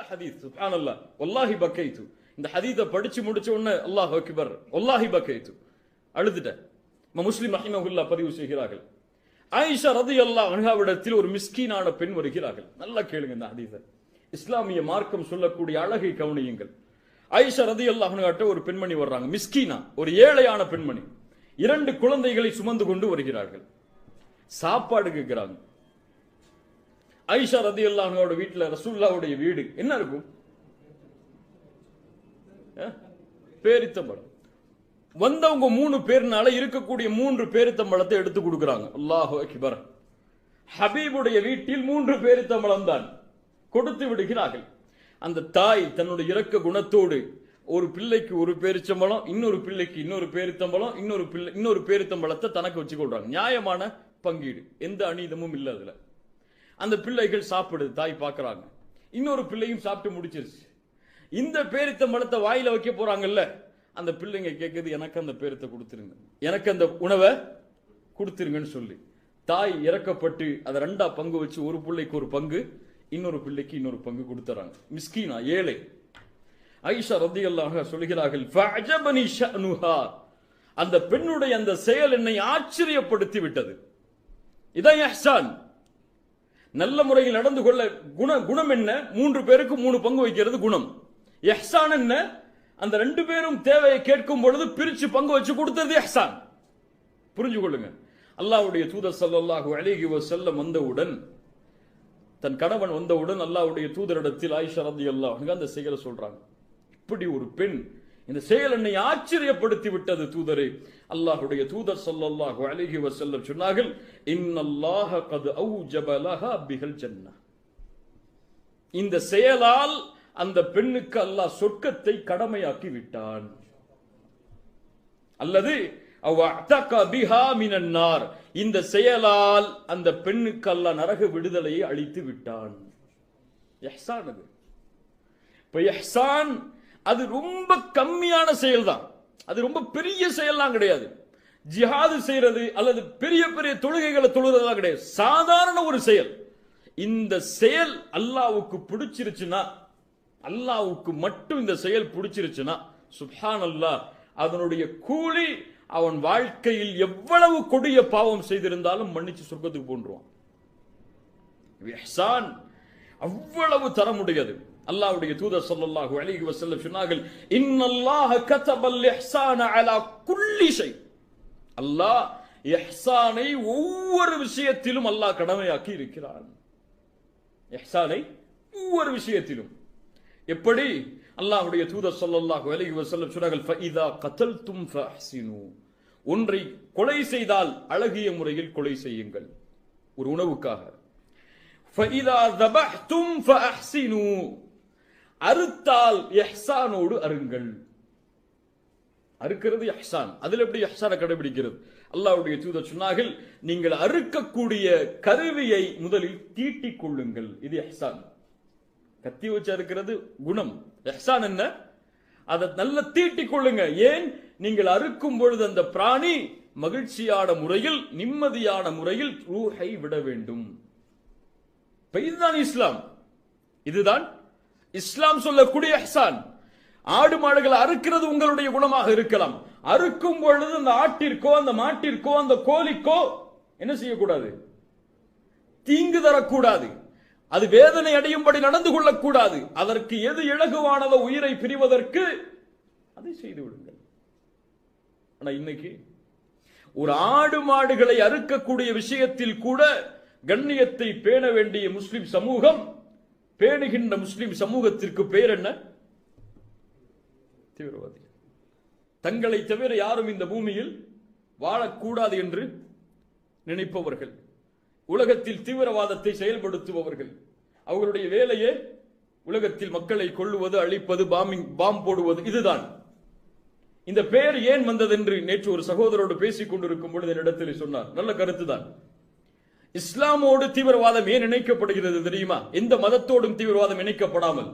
நல்ல ஹதீஸ் அல்லா ஒல்லாஹி பக்கைத்து. இந்த ஹதீஸை படிச்சு முடிச்ச உடனே அல்லாஹ் அக்பர் ஒல்லாஹி பக்கைத்து. அழுதுட்டேன். முஸ்லிம் ரஹிமஹுல்லா பதிவு செய்கிறார்கள். ஆயிஷா ரதி அல்லா அனுகாவிடத்தில் ஒரு மிஸ்கீனான பெண் வருகிறார்கள். நல்லா கேளுங்க இந்த ஹதீஸை. இஸ்லாமிய மார்க்கம் சொல்லக்கூடிய அழகை கவனியுங்கள். ஆயிஷா ரதி அல்லாஹ்கிட்ட ஒரு பெண்மணி வர்றாங்க. மிஸ்கீனா ஒரு ஏழையான பெண்மணி. இரண்டு குழந்தைகளை சுமந்து கொண்டு வருகிறார்கள். சாப்பாடு கேட்கிறாங்க ஐஷா ரதி அல்லாஹோட வீட்டில் ரசூல்லாவுடைய வீடு. என்ன இருக்கும்? அஹ்? பேரித்தம்பழம். வந்தவங்க மூணு பேர்னால இருக்கக்கூடிய மூன்று பேரித்தம்பழத்தை எடுத்து கொடுக்குறாங்க. அல்லாஹு அக்பர். ஹபீபுடைய வீட்டில் மூன்று பேரித்தம்பழம் தான் கொடுத்து விடுகிறார்கள். அந்த தாய் தன்னுடைய இரக்க குணத்தோடு ஒரு பிள்ளைக்கு ஒரு பேரிச்சம்பளம் இன்னொரு பிள்ளைக்கு இன்னொரு பேரித்தம்பளம் இன்னொரு பிள்ளை இன்னொரு பேரித்தம்பளத்தை தனக்கு வச்சு கொள்றாங்க. நியாயமான பங்கீடு. எந்த அநீதமும் இல்லை அதுல. அந்த பிள்ளைகள் சாப்பிடுது தாய் பார்க்குறாங்க. இன்னொரு பிள்ளையும் சாப்பிட்டு முடிச்சிருச்சு. இந்த பேரித்த மனத்தை வாயில வைக்க போறாங்கல்ல அந்த பிள்ளைங்க கேட்குது எனக்கு அந்த பேரத்தை கொடுத்துருங்க. எனக்கு அந்த உணவை கொடுத்துருங்கன்னு சொல்லி. தாய் இறக்கப்பட்டு அதை ரெண்டா பங்கு வச்சு ஒரு பிள்ளைக்கு ஒரு பங்கு இன்னொரு பிள்ளைக்கு இன்னொரு பங்கு கொடுத்துறாங்க. மிஸ்கீனா ஏழை. ஐஷா ரத்தியல்லாக சொல்கிறார்கள் அந்த பெண்ணுடைய அந்த செயல் என்னை ஆச்சரியப்படுத்தி விட்டது. இதான் இஹ்சான் நல்ல முறையில் நடந்து கொள்ள குண குணம் என்ன? மூன்று பேருக்கு மூணு பங்கு வைக்கிறது குணம். எஹ்சான் என்ன? அந்த ரெண்டு பேரும் தேவையை கேட்கும் பொழுது பிரிச்சு பங்கு வச்சு கொடுத்தது எஹ்சான். புரிஞ்சு கொள்ளுங்க. அல்லாவுடைய தூதர் சல்லாஹூ அலைஹி செல்லம் வந்தவுடன் தன் கணவன் வந்தவுடன் அல்லாவுடைய தூதரிடத்தில் ஆயிஷா ரதி அன்ஹா அந்த செயலை சொல்றாங்க. இப்படி ஒரு பெண் இந்த செயல் என்னை ஆச்சரியப்படுத்தி விட்டது தூதரே. அல்லாஹுடைய தூதர் சொல்லல்லாஹு அழகி வஸல்லம் சொன்னார்கள் இன்னல்லாஹ கது அவுஜப ஜபலஹா பிகல் ஜன்னah இந்த செயலால் அந்த பெண்ணுக்கு அல்லாஹ் சொர்க்கத்தை கடமையாக்கி விட்டான் அல்லது இந்த செயலால் அந்த பெண்ணுக்கு அல்ல நரக விடுதலையை அளித்து விட்டான் இப்ப அது ரொம்ப கம்மியான செயல் தான் அது ரொம்ப பெரிய செயல்லாம் கிடையாது. ஜிஹாது செய்யறது அல்லது பெரிய பெரிய தொழுகைகளை தொழுகிறதா கிடையாது. சாதாரண ஒரு செயல். இந்த செயல் அல்லாவுக்கு பிடிச்சிருச்சுன்னா அல்லாவுக்கு மட்டும் இந்த செயல் பிடிச்சிருச்சுன்னா சுஹான் அல்லாஹ் அதனுடைய கூலி அவன் வாழ்க்கையில் எவ்வளவு கொடிய பாவம் செய்திருந்தாலும் மன்னிச்சு சொர்க்கத்துக்கு போன்றுவான். அவ்வளவு தரமுடையது. அல்லாஹ்வுடைய தூதர் ஸல்லல்லாஹு அலைஹி வஸல்லம் சொன்னார்கள் இன்னல்லாஹ கதபல் இஹ்சான அலா குல்லி ஷை அல்லாஹ் இஹ்சானை ஒவ்வொரு விஷயத்திலும் அல்லாஹ் கடமையாக்கி இருக்கிறான் இஹ்சானை ஒவ்வொரு விஷயத்திலும் எப்படி அல்லாஹ்வுடைய தூதர் ஸல்லல்லாஹு அலைஹி வஸல்லம் சொன்னார்கள் ஃபஇதா கதல்தும் ஃபஅஹ்சினு ஒன்றை கொலை செய்தால் அழகிய முறையில் கொலை செய்யுங்கள் ஒரு உணவுக்காக فَإِذَا ذَبَحْتُمْ فَأَحْسِنُوا அறுத்தால் எஹ்சானோடு அருங்கள். அறுக்கிறது எஹ்சான். அதில் எப்படி எஹ்சானை கடைபிடிக்கிறது? அல்லாஹ்வுடைய தூதர் சொன்னார்கள் நீங்கள் அறுக்கக்கூடிய கருவியை முதலில் தீட்டிக் கொள்ளுங்கள். இது எஹ்சான். கத்தி வச்சு அறுக்கிறது குணம். எஹ்சான் என்ன? அதை நல்ல தீட்டிக் கொள்ளுங்க. ஏன்? நீங்கள் அறுக்கும் பொழுது அந்த பிராணி மகிழ்ச்சியான முறையில் நிம்மதியான முறையில் ரூஹை விட வேண்டும். இதுதான் இஸ்லாம். இதுதான் இஸ்லாம் சொல்லக்கூடிய இஹ்சான். ஆடு மாடுகளை அறுக்கிறது உங்களுடைய குணமாக இருக்கலாம். அறுக்கும் பொழுது அந்த ஆட்டிற்கோ அந்த மாட்டிற்கோ அந்த கோழிக்கோ என்ன செய்யக்கூடாது? தீங்கு தரக்கூடாது. அது வேதனை அடையும்படி நடந்து கொள்ளக்கூடாது. அதற்கு எது இலகுவானதோ உயிரை பிரிவதற்கு அதை செய்து விடுங்கள். ஆனா இன்னைக்கு ஒரு ஆடு மாடுகளை அறுக்கக்கூடிய விஷயத்தில் கூட கண்ணியத்தை பேண வேண்டிய முஸ்லிம் சமூகம் பேணுகின்ற முஸ்லிம் சமூகத்திற்கு பேர் என்ன? தீவிரவாதி. தங்களை தவிர யாரும் இந்த பூமியில் வாழக்கூடாது என்று நினைப்பவர்கள். உலகத்தில் தீவிரவாதத்தை செயல்படுத்துபவர்கள். அவர்களுடைய வேலையே உலகத்தில் மக்களை கொள்ளுவது அழிப்பது பாம்பிங் பாம் போடுவது இதுதான். இந்த பெயர் ஏன் வந்தது என்று நேற்று ஒரு சகோதரோடு பேசிக் கொண்டிருக்கும் பொழுது என்னிடத்தில் சொன்னார். நல்ல கருத்துதான். இஸ்லாமோடு தீவிரவாதம் ஏன் இணைக்கப்படுகிறது தெரியுமா? எந்த மதத்தோடும் தீவிரவாதம் இணைக்கப்படாமல்.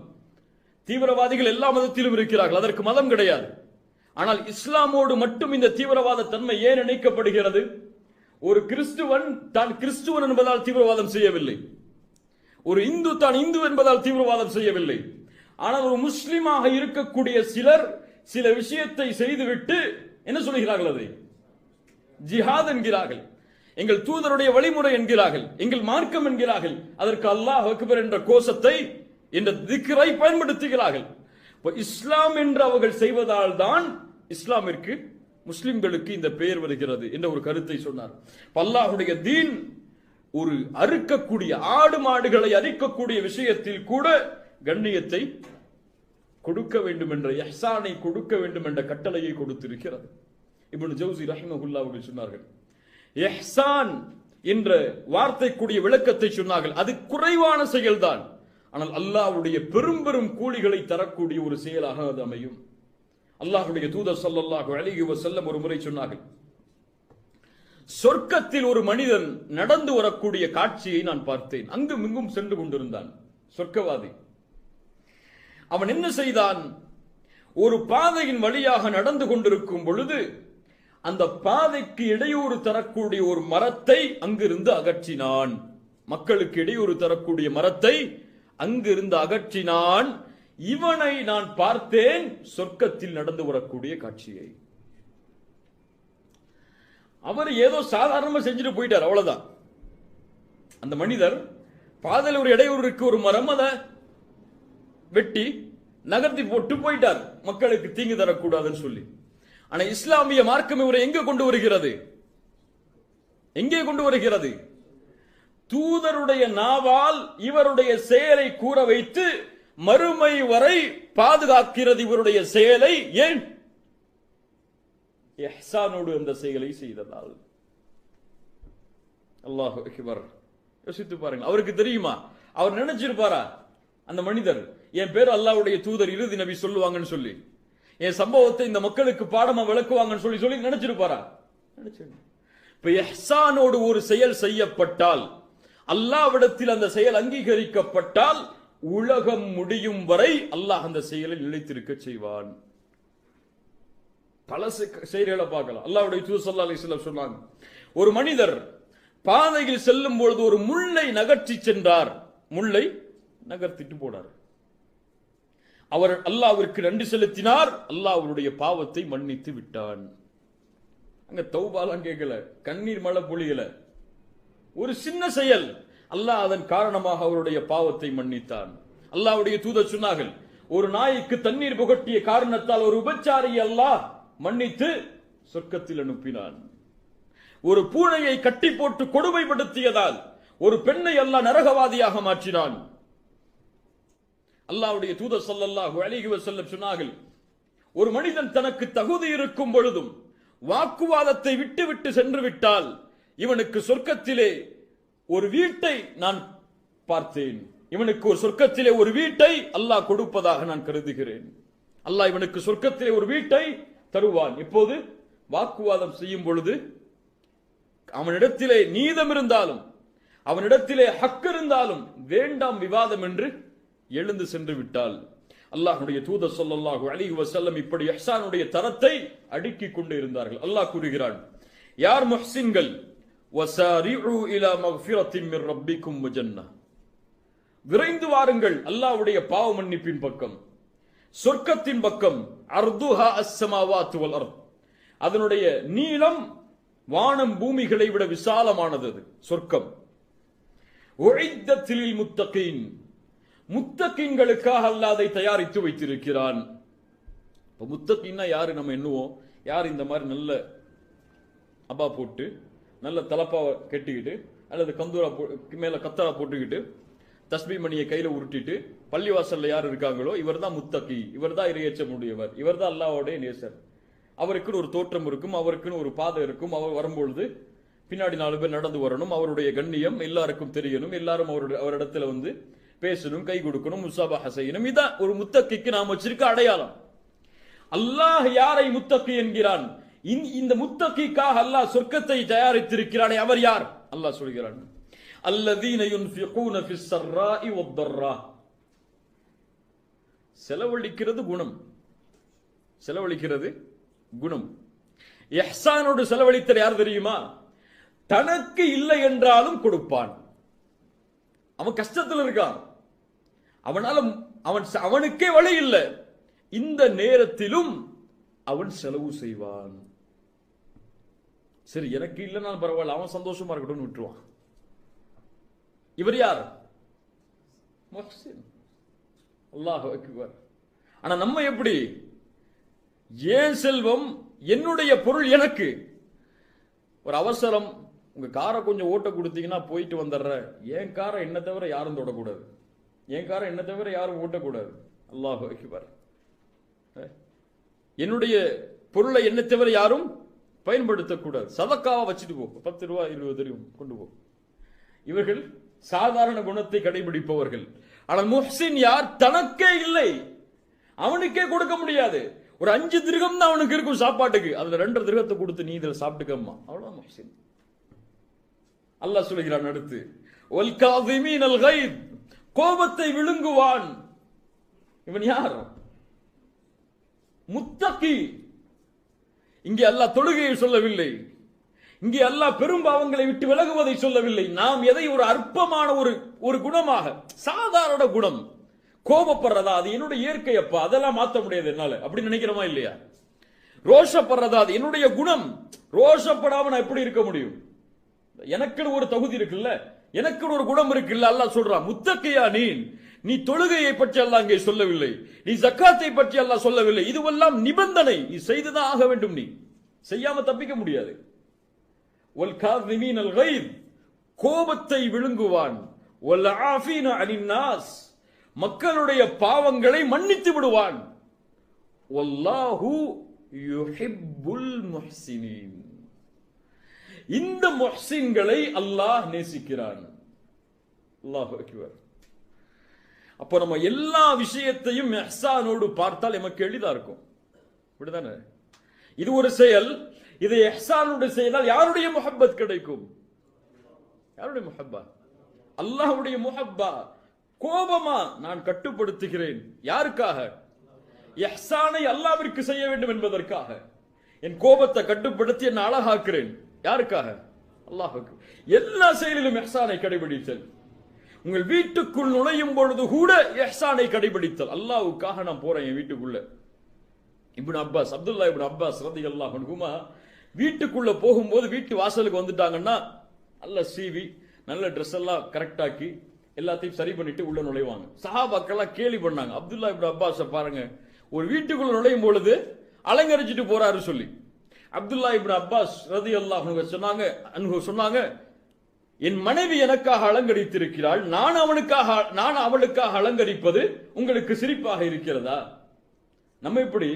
தீவிரவாதிகள் எல்லா மதத்திலும் இருக்கிறார்கள் அதற்கு மதம் கிடையாது. ஆனால் இஸ்லாமோடு மட்டும் இந்த தீவிரவாத தன்மை ஏன் இணைக்கப்படுகிறது? ஒரு கிறிஸ்துவன் தான் கிறிஸ்துவன் என்பதால் தீவிரவாதம் செய்யவில்லை. ஒரு இந்து தான் இந்து என்பதால் தீவிரவாதம் செய்யவில்லை. ஆனால் ஒரு முஸ்லிமாக இருக்கக்கூடிய சிலர் சில விஷயத்தை செய்துவிட்டு என்ன சொல்கிறார்கள் அதை? ஜிஹாத் என்கிறார்கள். எங்கள் தூதருடைய வழிமுறை என்கிறார்கள் எங்கள் மார்க்கம் என்கிறார்கள் அதற்கு அல்லாஹ் அக்பர் என்ற கோஷத்தை என்ற திக்ரை பயன்படுத்துகிறார்கள். இஸ்லாம் என்று அவர்கள் செய்வதால் தான் இஸ்லாமிற்கு முஸ்லிம்களுக்கு இந்த பெயர் வருகிறது என்ற ஒரு கருத்தை சொன்னார். பல்லாஹுடைய தீன் ஒரு அறுக்கக்கூடிய ஆடு மாடுகளை அறுக்கக்கூடிய விஷயத்தில் கூட கண்ணியத்தை கொடுக்க வேண்டும் என்ற எஹ்சானை கொடுக்க வேண்டும் என்ற கட்டளையை கொடுத்திருக்கிறது. இப்படி ஜவுசி ரஹிமஹுல்லா அவர்கள் சொன்னார்கள் எஹ்சான் என்ற வார்த்தைக்குரிய விளக்கத்தை சொன்னார்கள். அது குறைவான செயல்தான். ஆனால் அல்லாஹ்வுடைய பெரும் பெரும் கூலிகளை தரக்கூடிய ஒரு செயலாக அது அமையும். அல்லாஹ்வுடைய தூதர் ஸல்லல்லாஹு அலைஹி வஸல்லம் ஒரு முறை சொன்னார்கள். சொர்க்கத்தில் ஒரு மனிதன் நடந்து வரக்கூடிய காட்சியை நான் பார்த்தேன். அங்கும் இங்கும் சென்று கொண்டிருந்தான். சொர்க்கவாதி. அவன் என்ன செய்தான்? ஒரு பாதையின் வழியாக நடந்து கொண்டிருக்கும் பொழுது அந்த பாதைக்கு இடையூறு தரக்கூடிய ஒரு மரத்தை அங்கிருந்து அகற்றினான். மக்களுக்கு இடையூறு தரக்கூடிய மரத்தை அங்கிருந்து அகற்றினான். இவனை நான் பார்த்தேன். சொர்க்கத்தில் நடந்து வரக்கூடிய காட்சியை. அவர் ஏதோ சாதாரணமா செஞ்சுட்டு போயிட்டார் அவ்வளவுதான். அந்த மனிதர் பாதையில் ஒரு இடையூறு இருக்கு ஒரு மரம் அதை வெட்டி நகர்த்தி போட்டு போயிட்டார். மக்களுக்கு தீங்கு தரக்கூடாதுன்னு சொல்லி. ஆனா இஸ்லாமிய மார்க்கம் இவரை எங்க கொண்டு வருகிறது? எங்கே கொண்டு வருகிறது? தூதருடைய நாவால் இவருடைய செயலை கூற வைத்து மறுமை வரை பாதுகாக்கிறது இவருடைய செயலை. ஏன்? எஹ்சானோடு அந்த செயலை செய்ததால். அல்லாஹ் அக்பர். யோசித்து பாருங்க அவருக்கு தெரியுமா? அவர் நினைச்சிருப்பாரா? அந்த மனிதர். என் பேர் அல்லாவுடைய தூதர் இறுதி நபி சொல்லுவாங்கன்னு சொல்லி. என் சம்பவத்தை இந்த மக்களுக்கு பாடமா விளக்குவாங்கன்னு சொல்லி சொல்லி நினைச்சிருப்பாரா? நினைச்சிரு இப்ப எஹ்சானோடு ஒரு செயல் செய்யப்பட்டால் அல்லாவிடத்தில் அந்த செயல் அங்கீகரிக்கப்பட்டால் உலகம் முடியும் வரை அல்லாஹ் அந்த செயலை நிலைத்திருக்க செய்வான். பல செயல்களை பார்க்கலாம். அல்லாவுடைய தூதர் அலி சொன்னாங்க. ஒரு மனிதர் பாதையில் செல்லும் பொழுது ஒரு முள்ளை நகர்த்தி சென்றார். முள்ளை நகர்த்திட்டு போனார். அவர் அல்லாவிற்கு நன்றி செலுத்தினார். அல்லாஹ் அவருடைய பாவத்தை மன்னித்து விட்டான். அங்க தௌபாலாம் கேட்கல. கண்ணீர் மழை பொழியல. ஒரு சின்ன செயல். அல்லாஹ் அதன் காரணமாக அவருடைய பாவத்தை மன்னித்தான். அல்லாஹ்வுடைய தூதர் சொன்னார்கள் ஒரு நாய்க்கு தண்ணீர் புகட்டிய காரணத்தால் ஒரு உபச்சாரி அல்லாஹ் மன்னித்து சொர்க்கத்தில் அனுப்பினான். ஒரு பூனையை கட்டி போட்டு கொடுமைப்படுத்தியதால் ஒரு பெண்ணை அல்லாஹ் நரகவாதியாக மாற்றினான். அல்லாவுடைய தூதர் சல்லல்லாஹு அலிஹி வசல்லம் சொன்னார்கள் ஒரு மனிதன் தனக்கு தகுதி இருக்கும் பொழுதும் வாக்குவாதத்தை விட்டுவிட்டு சென்று விட்டால் இவனுக்கு சொர்க்கத்திலே ஒரு வீட்டை நான் பார்த்தேன். இவனுக்கு ஒரு சொர்க்கத்திலே ஒரு வீட்டை அல்லாஹ் கொடுப்பதாக நான் கருதுகிறேன். அல்லாஹ் இவனுக்கு சொர்க்கத்திலே ஒரு வீட்டை தருவான். இப்போது வாக்குவாதம் செய்யும் பொழுது அவனிடத்திலே நீதம் இருந்தாலும் அவனிடத்திலே ஹக்கு இருந்தாலும் வேண்டாம் விவாதம் என்று எழுந்து சென்று விட்டால் அல்லாஹுடைய தூத சொல்லல்லாஹு அலைஹி வசல்லம் இப்படி எஹ்சானுடைய தரத்தை அடுக்கிக் கொண்டு இருந்தார்கள். அல்லாஹ் கூறுகிறான் யார் முஹ்சின்கள்? வசாரிஉ இலா மக்ஃபிரத்தின் மிர் ரப்பிக்கும் விரைந்து வாருங்கள் அல்லாஹ்வுடைய பாவ மன்னிப்பின் பக்கம். சொர்க்கத்தின் பக்கம் அர்துஹா அஸ்ஸமாவாத்து வல் அர்த். அதனுடைய நீளம் வானம் பூமிகளை விட விசாலமானது அது சொர்க்கம். உழைத்தத்தில் முத்தகீன். முத்தகீன்களுக்காக அல்லாஹ் அதை தயாரித்து வைத்திருக்கிறான். இப்போ முத்தகீன்னா யாரு நம்ம எண்ணுவோம்? யார் இந்த மாதிரி நல்ல அப்பா போட்டு நல்ல தலப்பாவை கட்டிக்கிட்டு அல்லது கந்தூரா போ மேலே கத்தரா போட்டுக்கிட்டு தஸ்மி மணியை கையில் உருட்டிட்டு பள்ளிவாசலில் யார் இருக்காங்களோ இவர் தான் முத்தகி. இவர் தான் இறையச்ச முடியவர் இவர் தான் அல்லாவோடைய நேசர். அவருக்குன்னு ஒரு தோற்றம் இருக்கும் அவருக்குன்னு ஒரு பாதை இருக்கும். அவர் வரும்பொழுது பின்னாடி நாலு பேர் நடந்து வரணும். அவருடைய கண்ணியம் எல்லாருக்கும் தெரியணும். எல்லாரும் அவருடைய அவரிடத்துல வந்து பேசணும் கை கொடுக்கணும் முசாபாஹ செய்யணும். இதான் ஒரு முத்தக்கிக்கு நாம் வச்சிருக்க அடையாளம். அல்லாஹ் யாரை முத்தக்கு என்கிறான்? இந்த- முத்தக்கிக்காக அல்லாஹ் சொர்க்கத்தை தயாரித்திருக்கிறானே அவர் யார்? அல்லாஹ் சொல்கிறான். அல்லதீன யுன்ஃபிகூன ஃபிஸ் வத்தர்ரா செலவழிக்கிறது குணம். செலவழிக்கிறது குணம். எஹ்சானோடு செலவழித்தல் யார் தெரியுமா? தனக்கு இல்லை என்றாலும் கொடுப்பான். அவன் கஷ்டத்தில் இருக்கான். அவனால அவன் அவனுக்கே வழி இல்லை. இந்த நேரத்திலும் அவன் செலவு செய்வான். சரி எனக்கு இல்லைனாலும் பரவாயில்ல அவன் சந்தோஷமா இருக்கட்டும்னு விட்டுருவான். இவர் யார்? அல்லாஹ் அக்பர். ஆனா நம்ம எப்படி? ஏன் செல்வம்? என்னுடைய பொருள் எனக்கு. ஒரு அவசரம் உங்க காரை கொஞ்சம் ஓட்ட கொடுத்தீங்கன்னா போயிட்டு வந்துடுற என் காரை என்ன தவிர யாரும் தொடக்கூடாது. என் காரை என்ன தவிர யாரும் ஓட்டக்கூடாது. அல்லாஹ் அக்பர். என்னுடைய பொருளை என்ன தவிர யாரும் பயன்படுத்தக்கூடாது. சதக்காவை வச்சுட்டு போ. பத்து ரூபா இருபது ரூபா கொண்டு போ. இவர்கள் சாதாரண குணத்தை கடைபிடிப்பவர்கள். ஆனால் முஹ்சின் யார்? தனக்கே இல்லை. அவனுக்கே கொடுக்க முடியாது. ஒரு அஞ்சு திருகம் தான் அவனுக்கு இருக்கும் சாப்பாட்டுக்கு. அதுல ரெண்டு திருகத்தை கொடுத்து நீ இதில் சாப்பிட்டுக்கம்மா. அவ்வளவுதான் முஹ்சின். அல்லாஹ் சொல்கிறான் அடுத்து ஒல் காதிமீன் அல் கைத் கோபத்தை விழுங்குவான். இவன் யார்? முத்தகி. இங்கே அல்லாஹ் தொழுகையை சொல்லவில்லை. இங்கே அல்லாஹ் பெரும் பாவங்களை விட்டு விலகுவதை சொல்லவில்லை. நாம் எதை ஒரு அற்பமான ஒரு ஒரு குணமாக சாதாரண குணம் கோபப்படுறதா அது என்னுடைய இயற்கை அப்பா அதெல்லாம் மாற்ற முடியாது என்னால. அப்படின்னு நினைக்கிறோமா இல்லையா? ரோஷப்படுறதா அது என்னுடைய குணம். ரோஷப்படாம நான் எப்படி இருக்க முடியும்? எனக்குன்னு ஒரு தகுதி இருக்குல்ல? எனக்குன்னு ஒரு குணம் இருக்குல்ல அல்லாஹ் சொல்றான் முத்தக்கையா நீ நீ தொழுகையை பற்றி அல்லாஹ் அங்கே சொல்லவில்லை. நீ ஜக்காத்தை பற்றி அல்லாஹ் சொல்லவில்லை. இதுவெல்லாம் நிபந்தனை. நீ செய்துதான் ஆக வேண்டும் நீ. செய்யாம தப்பிக்க முடியாது. ஒல் காதிமீன் அல் கைத் கோபத்தை விழுங்குவான். ஒல் ஆஃபீன அனின்னாஸ் மக்களுடைய பாவங்களை மன்னித்து விடுவான். வல்லாஹு யுஹிப்புல் முஹ்சினீன். இந்த மொஹ்சின்களை அல்லாஹ் நேசிக்கிறான். அல்லாஹ் அக்பர். அப்போ நம்ம எல்லா விஷயத்தையும் எஹ்சானோடு பார்த்தால் நமக்கு எளிதா இருக்கும். இப்படிதானே? இது ஒரு செயல். இதை எஹ்சானோடு செய்தால் யாருடைய முஹப்பத் கிடைக்கும்? யாருடைய முஹப்பா? அல்லாஹுடைய முஹப்பா. கோபமா நான் கட்டுப்படுத்துகிறேன். யாருக்காக? எஹ்சானை அல்லாவிற்கு செய்ய வேண்டும் என்பதற்காக. என் கோபத்தை கட்டுப்படுத்தி என்ன அழகாக்குறேன். யாருக்காக? அல்லாஹுக்கு எல்லா செயலிலும் எஹ்சானை கடைபிடித்தல். உங்கள் வீட்டுக்குள் நுழையும் பொழுது கூட எஹ்சானை கடைபிடித்தல். அல்லாஹ்வுக்காக நான் போறேன் என் வீட்டுக்குள்ள. Ibn Abbas Abdullah Ibn Abbas ரலியல்லாஹு அன்ஹுமா வீட்டுக்குள்ள போகும்போது வீட்டு வாசலுக்கு வந்துட்டாங்கன்னா நல்ல சீவி நல்ல ட்ரெஸ் எல்லாம் கரெக்டாக்கி எல்லாத்தையும் சரி பண்ணிட்டு உள்ள நுழைவாங்க. சஹாபாக்கெல்லாம் கேலி பண்ணாங்க. அப்துல்லா இப்னு அப்பாஸை பாருங்க. ஒரு வீட்டுக்குள்ள நுழையும் பொழுது அலங்கரிச்சிட்டு போறாரு சொல்லி. அப்துல்லா இப்னு அப்பாஸ் ரதி அல்லாஹ் சொன்னாங்க அன்ஹு சொன்னாங்க என் மனைவி எனக்காக அலங்கரித்திருக்கிறாள். நான் அவனுக்காக நான் அவளுக்காக அலங்கரிப்பது உங்களுக்கு சிரிப்பாக இருக்கிறதா? நம்ம இப்படி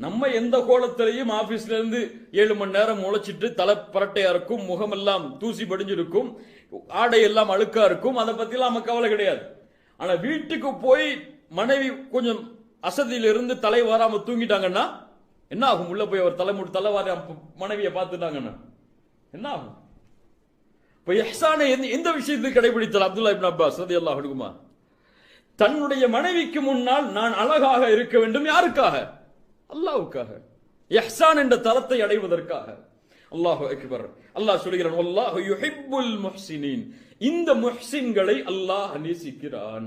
நம்ம எந்த கோலத்திலையும் ஆபீஸ்ல இருந்து ஏழு மணி நேரம் முளைச்சிட்டு தலை பரட்டையா இருக்கும் முகமெல்லாம் தூசி படிஞ்சிருக்கும் ஆடை எல்லாம் அழுக்கா இருக்கும் அதை பத்திலாம் நமக்கு கவலை கிடையாது. ஆனா வீட்டுக்கு போய் மனைவி கொஞ்சம் அசதியிலிருந்து தலை வராம தூங்கிட்டாங்கன்னா என்ன ஆகும் உள்ள போய் அவர் தலைமுடி தலைவாரி மனைவியை பார்த்துட்டாங்கன்னு. என்ன ஆகும் இப்ப எஹ்சானை எந்த எந்த விஷயத்தில் கடைபிடித்தார் அப்துல்லா இப்னு அப்பாஸ் அல்லாஹ் அகுமா தன்னுடைய மனைவிக்கு முன்னால் நான் அழகாக இருக்க வேண்டும் யாருக்காக? அல்லாவுக்காக எஹ்சான் என்ற தரத்தை அடைவதற்காக. அல்லாஹு அக்பர். அல்லாஹ் சொல்கிறான் வல்லாஹு யுஹிப்புல் முஹ்சினின். இந்த முஹ்சின்களை அல்லாஹ் நேசிக்கிறான்.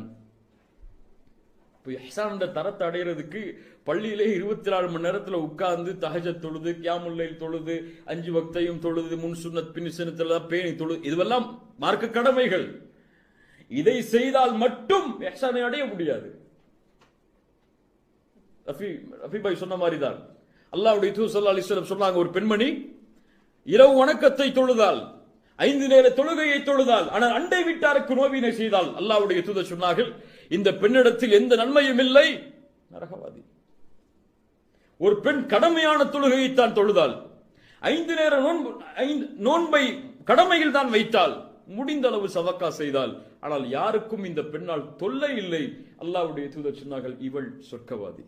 இப்போ எஹ்சானோட தரத்தை அடைகிறதுக்கு பள்ளியிலே இருபத்தி நாலு மணி நேரத்துல உட்கார்ந்து தகஜ தொழுது கியாமுல்லையில் தொழுது அஞ்சு வக்தையும் தொழுது முன் சுண்ணத் பின் சுன்னத்துல பேணி தொழுது இதுவெல்லாம் மார்க்க கடமைகள். இதை செய்தால் மட்டும் எஹ்சானை அடைய முடியாது. ரஃபி ரஃபி பாய் சொன்ன மாதிரி தான் அல்லாவுடைய தூ சல்லா அலிஸ்லம் சொன்னாங்க ஒரு பெண்மணி இரவு வணக்கத்தை தொழுதால் ஐந்து நேர தொழுகையை தொழுதால் ஆனால் அண்டை வீட்டாருக்கு நோவினை செய்தால் அல்லாவுடைய தூதர் சொன்னார்கள் இந்த பெண்ணிடத்தில் எந்த நன்மையும் இல்லை. நரகவாதி. ஒரு பெண் கடமையான தொழுகையை தான் தொழுதால் ஐந்து நேர நோன்பு ஐந்து நோன்பை கடமையில் தான் வைத்தால் முடிந்த அளவு சதக்கா செய்தால் ஆனால் யாருக்கும் இந்த பெண்ணால் தொல்லை இல்லை. அல்லாவுடைய தூதர் சொன்னார்கள் இவள் சொர்க்கவாதி.